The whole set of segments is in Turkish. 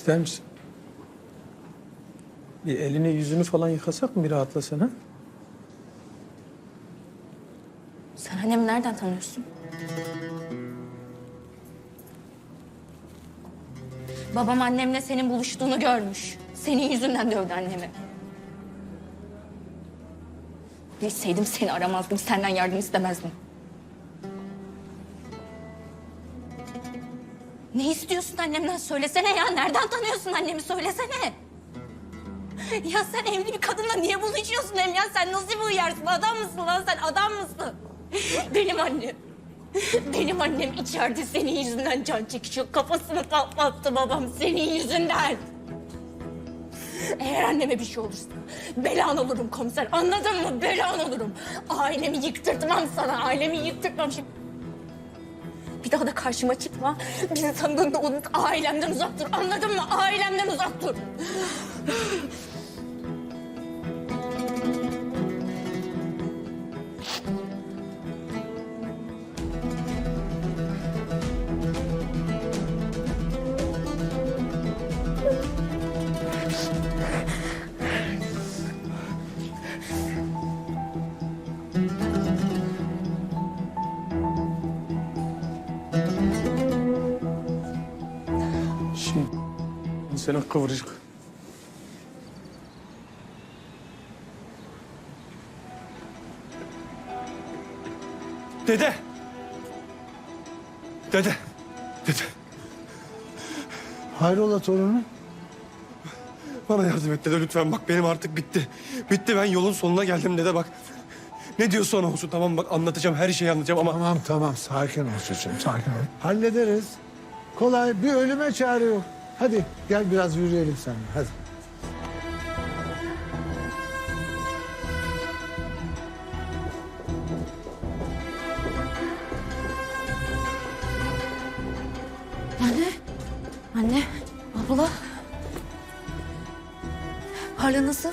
İster misin? Bir elini yüzünü falan yıkasak mı bir rahatlasana? Sen annemi nereden tanıyorsun? Babam annemle senin buluştuğunu görmüş. Senin yüzünden dövdü annemi. Bilseydim seni aramazdım, senden yardım istemezdim. Ne istiyorsun annemden söylesene ya. Nereden tanıyorsun annemi söylesene. Ya sen evli bir kadınla niye buluşuyorsun hem? Sen nasıl bir uyarsın? Adam mısın lan sen? Adam mısın? Benim annem. Benim annem içeride senin yüzünden can çekişiyor. Kafasını patlattı babam senin yüzünden. Eğer anneme bir şey olursa belan olurum komiser. Anladın mı? Belan olurum. Ailemi yıktırtmam sana. Ailemi yıktırtmam şimdi. Bir daha da karşıma çıkma. Bizi tanıdığında unut. Ailemden uzak dur. Anladın mı? Ailemden uzak dur. Senin kıvırcık. Dede. Dede. Dede. Hayrola torunum? Bana yardım et dede lütfen bak benim artık bitti. Bitti ben yolun sonuna geldim dede bak. Ne diyorsan olsun tamam bak anlatacağım her şeyi anlatacağım ama... Tamam tamam sakin ol çocuğum sakin ol. Hallederiz. Kolay bir ölüme çare yok. Hadi gel biraz yürüyelim seninle hadi. Anne. Anne. Abla. Hala nasıl?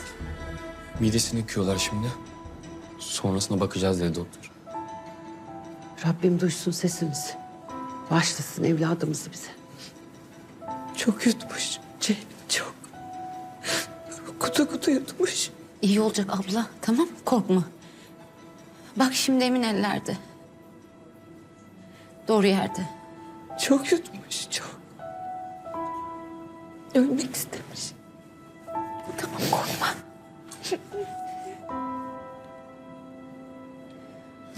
Midesini yıkıyorlar şimdi. Sonrasına bakacağız dedi doktor. Rabbim duysun sesimizi. Başlasın evladımızı bize. Çok yutmuş Ceylin çok. Kutu kutu yutmuş. İyi olacak abla. Tamam korkma. Bak şimdi emin ellerde. Doğru yerde. Çok yutmuş çok. Ölmek istemiş. Tamam korkma.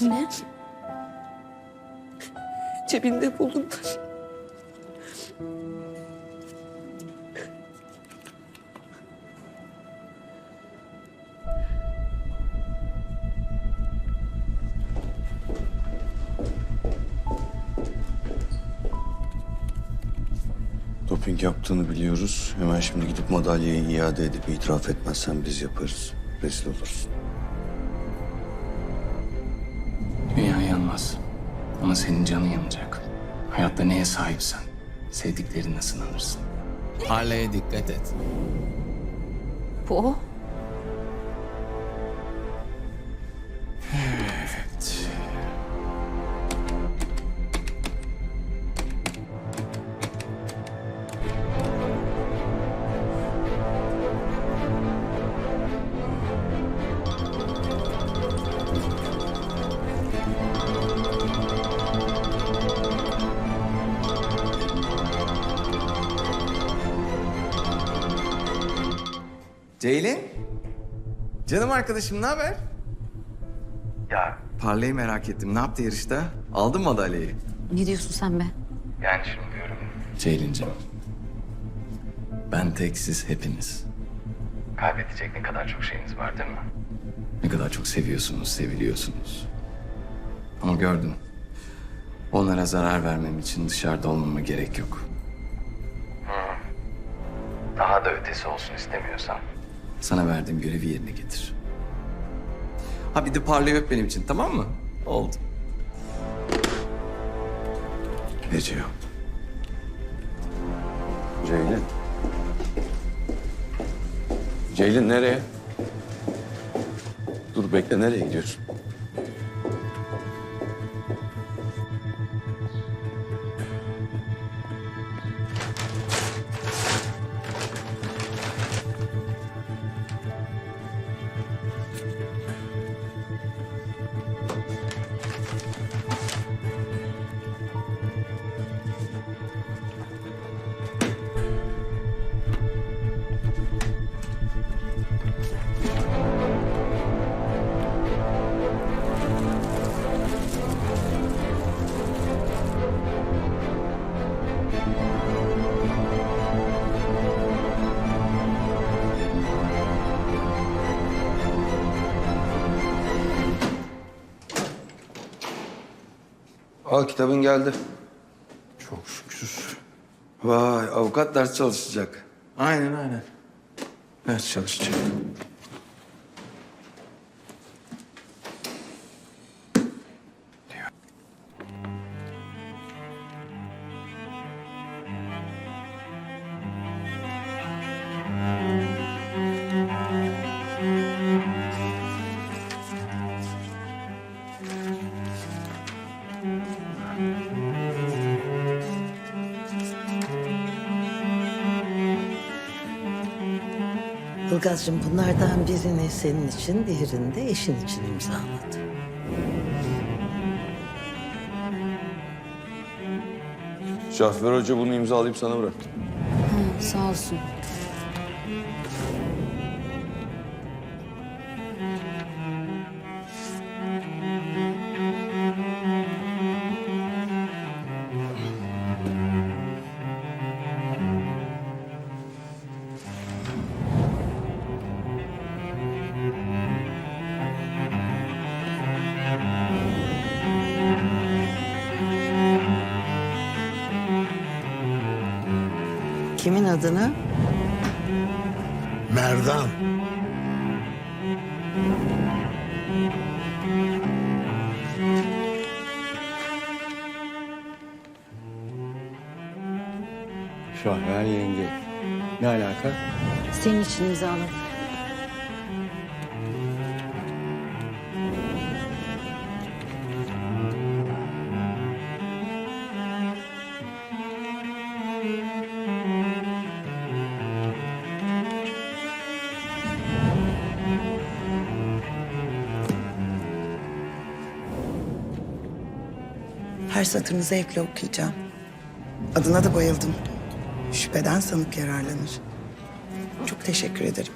ne? Cebinde bulundu. Doping yaptığını biliyoruz. Hemen şimdi gidip madalyayı iade edip itiraf etmezsen biz yaparız. Rezil olursun. Dünya yanmaz. Ama senin canın yanacak. Hayatta neye sahipsen sevdiklerinle sınanırsın. Harley'e dikkat et. Bu o. Ceylin. Canım arkadaşım ne haber? Ya Parlayı merak ettim. Ne yaptı yarışta? Aldın mı madalyayı? Ne diyorsun sen be? Yani şimdi diyorum. Ceylin'cim. Ben tek siz hepiniz. Kaybedecek ne kadar çok şeyiniz var değil mi? Ne kadar çok seviyorsunuz, seviliyorsunuz. Ama gördüm. Onlara zarar vermem için dışarıda olmama gerek yok. Daha da ötesi olsun istemiyorsan. Sana verdiğim görevi yerine getir. Ha bir de Parlayı öp benim için tamam mı? Oldu. Ne diyor? Ceylin. Ceylin nereye? Dur bekle nereye gidiyorsun? Al kitabın geldi. Çok şükür. Vay avukat ders çalışacak. Aynen aynen. Ders çalışacak. Ilgaz'cığım bunlardan birini senin için, diğerini de eşin için imzaladı. Şahver Hoca bunu imzalayıp sana bıraktı. Sağ olsun. Kimin adına? Merdan. Şahver yenge. Ne alaka? Senin için imzaladı. Her satırını zevkle okuyacağım. Adına da bayıldım. Şüpheden sanık yararlanır. Çok teşekkür ederim.